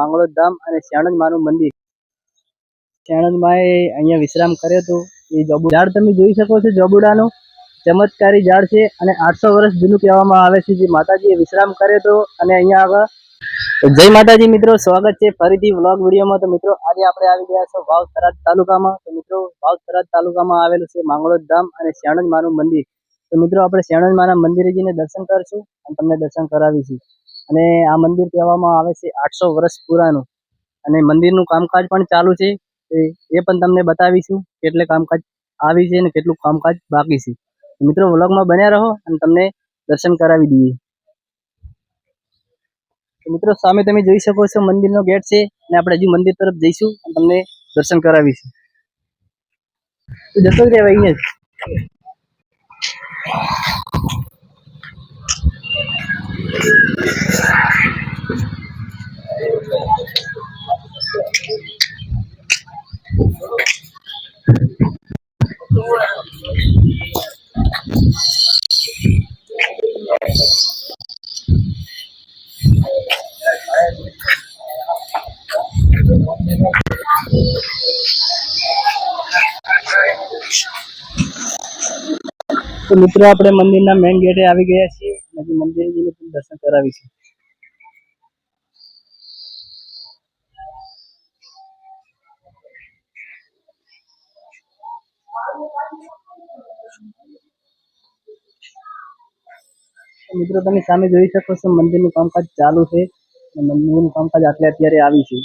માંગરોળ ધામ અને શ્યાણંદ માનું મંદિર. શ્યાણંદ માએ અહીંયા વિશ્રામ કર્યો હતો. એ જબુ ઝાડ તમે જોઈ શકો છો જબુડાનું. ચમત્કારી ઝાડ છે અને આઠસો વર્ષ જૂનું કહેવામાં આવે છે. જે માતાજીએ વિશ્રામ કર્યો હતો અને અહીંયા આગળ જય માતાજી મિત્રો, સ્વાગત છે ફરીથી વ્લોગ વિડીયોમાં. તો મિત્રો, આજે આપણે આવી ગયા છો વાવ થરાદ તાલુકામાં. તો મિત્રો વાવ થરાદ તાલુકામાં આવેલું છે માંગળોદ ધામ અને શ્યાણંદ માનું મંદિર. તો મિત્રો, આપણે શ્યાણંદ માના મંદિરે જઈને દર્શન કરશું અને તમને દર્શન કરાવીશું. અને આ મંદિર કહેવામાં આવે છે આઠસો વર્ષ પુરાનું. અને મંદિરનું કામકાજ પણ ચાલુ છે. એ પણ તમને બતાવીશું કેટલે કામકાજ આવી છે અને કેટલું કામકાજ બાકી છે. મિત્રો, વ્લોગમાં બન્યા રહો અને તમને દર્શન કરાવી દઈએ. મિત્રો, સામે તમે જોઈ શકો છો મંદિરનો ગેટ છે અને આપણે હજુ મંદિર તરફ જઈશું અને તમને દર્શન કરાવીશું. જતો જ રહેવાય અહીંયા જ. તો મિત્રો, આપણે મંદિરના મેઇન ગેટે આવી ગયા છીએ. હજુ પણ દર્શન કરાવીશું. મિત્રો, તમે સામે જોઈ શકો છો, મંદિરનું કામકાજ ચાલુ છે. મંદિરનું કામકાજ આટલે અત્યારે આવી છે.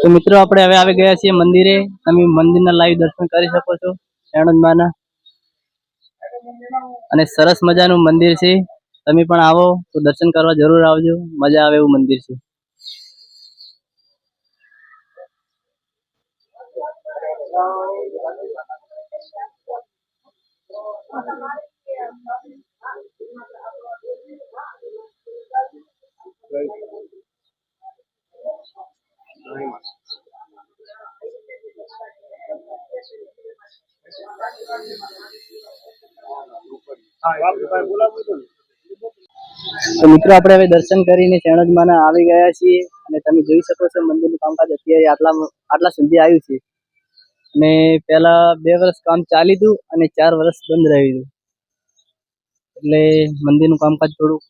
તો મિત્રો, આપણે હવે આવી ગયા છીએ મંદિરે. તમે મંદિરના લાઈવ દર્શન કરી શકો છો આણંદમાના અને સરસ મજાનું મંદિર છે. તમે પણ આવો, તો દર્શન કરવા જરૂર આવજો. મજા આવે એવું મંદિર છે. તો મિત્રો, આપણે હવે દર્શન કરીને શરણજમાના આવી ગયા છીએ અને તમે જોઈ શકો છો મંદિરનું કામકાજ અત્યારે આટલા આટલા સુધી આવ્યું છે. અને પહેલા બે વર્ષ કામ ચાલ્યું હતું અને ચાર વર્ષ બંધ રહ્યું હતું એટલે મંદિરનું કામકાજ થોડું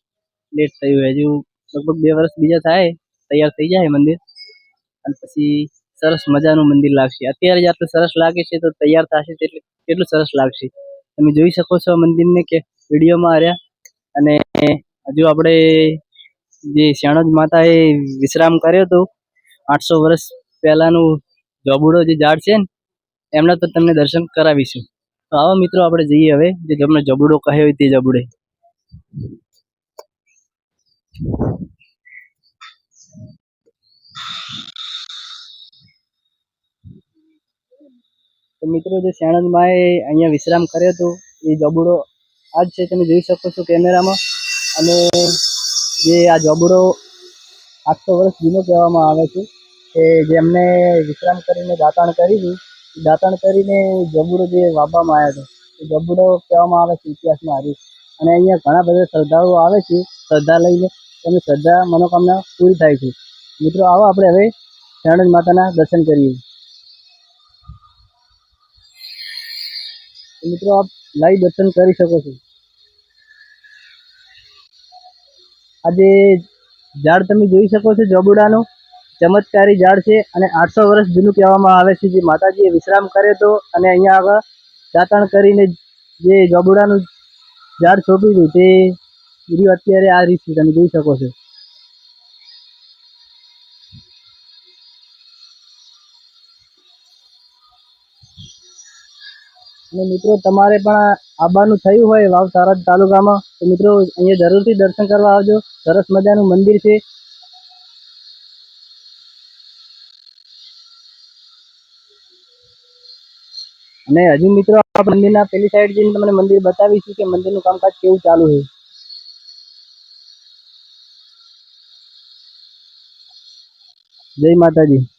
લેટ થયું. હજુ લગભગ બે વર્ષ બીજા થાય, તૈયાર થઈ જાય મંદિર. અને પછી સરસ મજાનું મંદિર લાગશે. અત્યારે જ આટલું સરસ લાગે છે, તો તૈયાર થશે તેટલું કેટલું સરસ લાગશે. તમે જોઈ શકો છો આ મંદિરને કે વિડીયોમાં આવ્યા અને હજુ આપણે જે શણજ માતાએ વિશ્રામ કર્યો હતો, આઠસો વર્ષ પહેલાનું જોબુડો જે ઝાડ છે ને, એમના તો તમને દર્શન કરાવીશું. તો આવો મિત્રો, આપણે જઈએ હવે, જે તમને જબુડો કહે હોય તે જબુડે. તો મિત્રો, જે શ્યાણંદ માએ અહીંયા વિશ્રામ કર્યો હતો, એ જબુડો આ જ છે, તમે જોઈ શકો છો કેમેરામાં. અને જે આ જબુડો આઠસો વર્ષ જૂનો કહેવામાં આવે છે, કે જેમને વિશ્રામ કરીને દાતાણ કરી દાતાણ કરીને જબુડો જે વાવવામાં આવ્યો હતો, એ જબુડો કહેવામાં આવે છે ઇતિહાસમાં હારી અને અહીંયા ઘણા બધા શ્રદ્ધાળુઓ આવે છે, શ્રદ્ધા લઈને તેમની શ્રદ્ધા, મનોકામના પૂરી થાય છે. મિત્રો, આવો આપણે હવે શરણજ માતાના દર્શન કરીએ. મિત્રો, આપ લાઈવ દર્શન કરી શકો છો. આજે ઝાડ તમે જોઈ શકો છો, જબુડાનું. ચમત્કારી ઝાડ છે અને આઠસો વર્ષ જૂનું કહેવામાં આવે છે. જે માતાજીએ વિશ્રામ કર્યો હતો અને અહીંયા આગળ દાતણ કરીને જે જબુડાનું ઝાડ સોંપ્યું હતું તે અત્યારે આ રીત તમે જોઈ શકો છો. અને મિત્રો, તમારે પણ આવવાનું થયું હોય વાવ તારાજ તાલુકામાં, તો મિત્રો, અહીંયા જરૂરથી દર્શન કરવા આવજો. સરસ મજાનું મંદિર છે. અને હજુ મિત્રો, આ મંદિરના પેલી સાઈડ જઈને તમને મંદિર બતાવીશું કે મંદિરનું કામકાજ કેવું ચાલુ છે. જય માતાજી.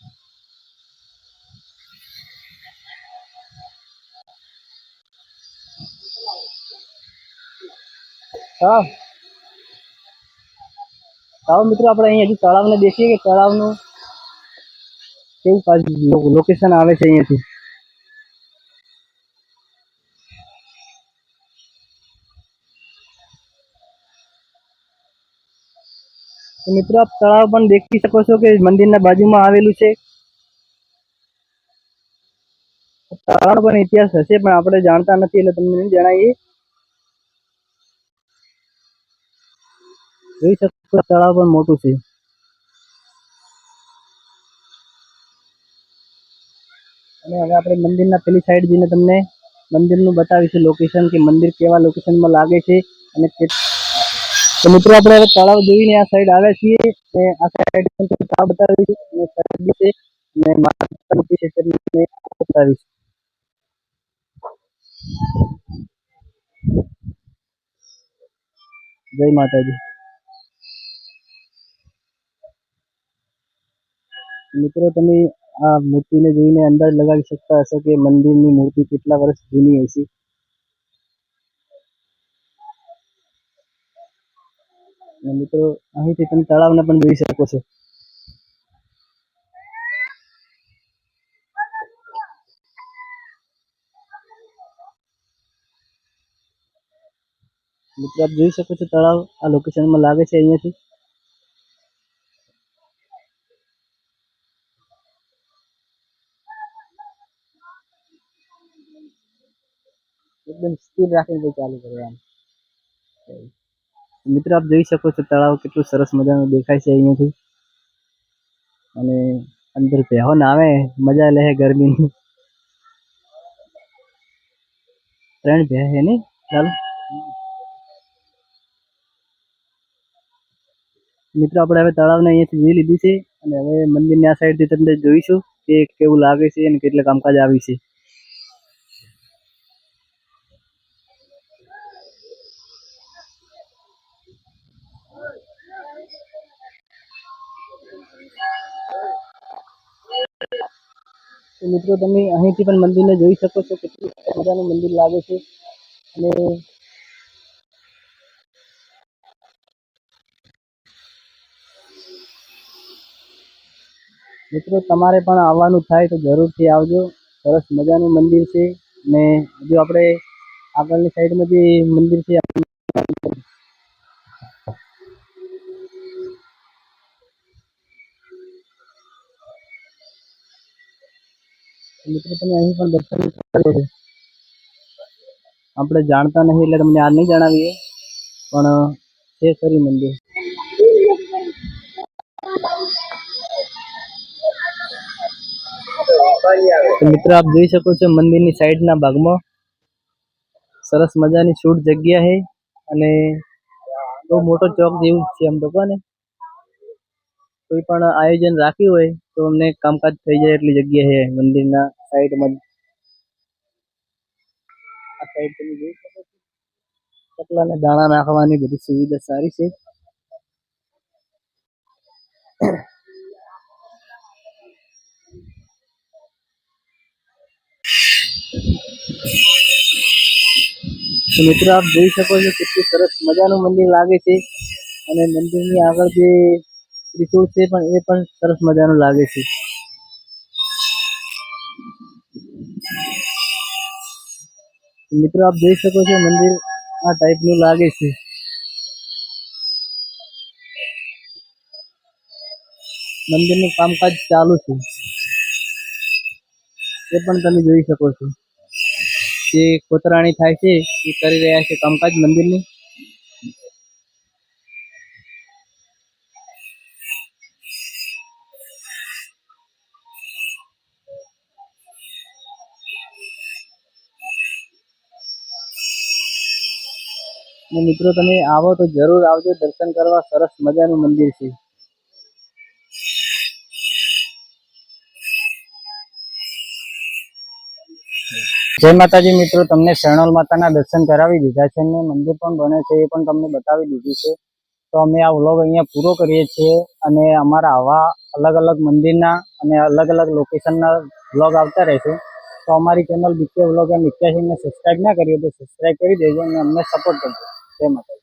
તળાવ આવો મિત્રો, આપણે અહીં હજી તળાવને દેખીએ કે તળાવનું કેવું પાછું લોકેશન આવે છે અહીંયાથી. મિત્રો, આપ તળાવ પણ દેખી શકો છો કે મંદિરના બાજુમાં આવેલું છે. તળાવ પણ ઇતિહાસ હશે, પણ આપણે જાણતા નથી એટલે તમને જણાવીએ. જોઈ શકો તળાવ પણ મોટું છે. અને હવે આપણે મંદિરના પેલી સાઈડ જઈને તમને મંદિરનું બતાવીશું લોકેશન કે મંદિર કેવા લોકેશનમાં લાગે છે અને તો મિત્રો આપણે હવે તળાવ જોઈને આ સાઈડ આવ્યા છીએ અને આ સાઈડ તળાવ બતાવીશું અને બતાવીશું. જય માતાજી. મિત્રો, તમે આ મૂર્તિને જોઈને અંદાજ લગાવી શકતા હશો કે મંદિરની મૂર્તિ કેટલા વર્ષ જૂની હશે? મિત્રો, અહીંથી તમે તળાવને પણ જોઈ શકો છો. મિત્રો, આપ જોઈ શકો છો તળાવ આ લોકેશનમાં લાગે છે અહીંયાથી. એકદમ સ્થિર રાખીને પછી ચાલુ કરવાનું. મિત્રો, આપ જોઈ શકો છો તળાવ કેટલું સરસ મજાનું દેખાય છે અહીંયાથી. અને અંદર પહેવો નાવે મજા લે ગરમીની. ત્રણ ભે હે ને? ચાલો. મિત્રો, આપણે હવે તળાવને અહીંયાથી જોઈ લીધી છે. અને હવે મંદિરની આ સાઈડથી તમને જોઈશું કે કેવું લાગે છે અને કેટલા કામકાજ આવી છે. મિત્રો, તમે અહીંથી પણ મંદિરને જોઈ શકો છો કેટલું મજાનું મંદિર લાગે છે. અને મિત્રો, તમારે પણ આવવાનું થાય તો જરૂરથી આવજો. સરસ મજાનું મંદિર છે. ને હજુ આપણે આગળની સાઈડમાં જે મંદિર છે મિત્રો, તમે અહીં પણ દર્શન કરો છો. આપણે જાણતા નહીં એટલે તમને આ નહીં જણાવીએ, પણ છે ખરી મંદિર. મિત્રો, આપ જોઈ શકો છો મંદિરની સાઈડના ભાગમાં. સરસ મજાની શૂટ જગ્યા છે અને બહુ મોટો ચોક જેવું છે આમ તો કોને કોઈ પણ આયોજન રાખ્યું હોય તો અમને કામકાજ થઈ જાય એટલી જગ્યા છે મંદિરના. સાઈડમાં આ સાઈડ તમે જોઈ શકો છો. ચકલાને દાણા નાખવાની બધી સુવિધા સારી છે. તો મિત્રો આપ જોઈ શકો છો કેટલું સરસ મજાનું મંદિર લાગે છે. અને મંદિરની આગળ જે ત્રિશુળ છે પણ એ પણ સરસ મજાનું લાગે છે. મિત્રો, આપ જોઈ શકો છો મંદિર આ ટાઈપનું લાગે છે. મંદિરનું કામકાજ ચાલુ છે. એ પણ તમે જોઈ શકો છો. જે કોતરાણી થાય છે, એ કરી રહ્યા છે કામકાજ મંદિરની. અને મિત્રો, તમે આવો તો જરૂર આવજો. દર્શન કરવા સરસ મજાનું મંદિર છે. જય માતાજી મિત્રો, તમને શરણોલ માતાના દર્શન કરાવી દીધા છે અને મંદિર પણ બને છે, એ પણ તમને બતાવી દીધું છે. તો અમે આ વ્લોગ અહીંયા પૂરો કરીએ છીએ અને અમારા આવા અલગ અલગ મંદિરના અને અલગ અલગ લોકેશનના વ્લોગ આવતા રહેશે તો અમારી ચેનલ બીકે વ્લોગ એમ ઇક્યાસીને સબસ્ક્રાઈબ ના કરી હોય તો સબસ્ક્રાઈબ કરી દેજો અને અમને સપોર્ટ કરજો. જય માતાજી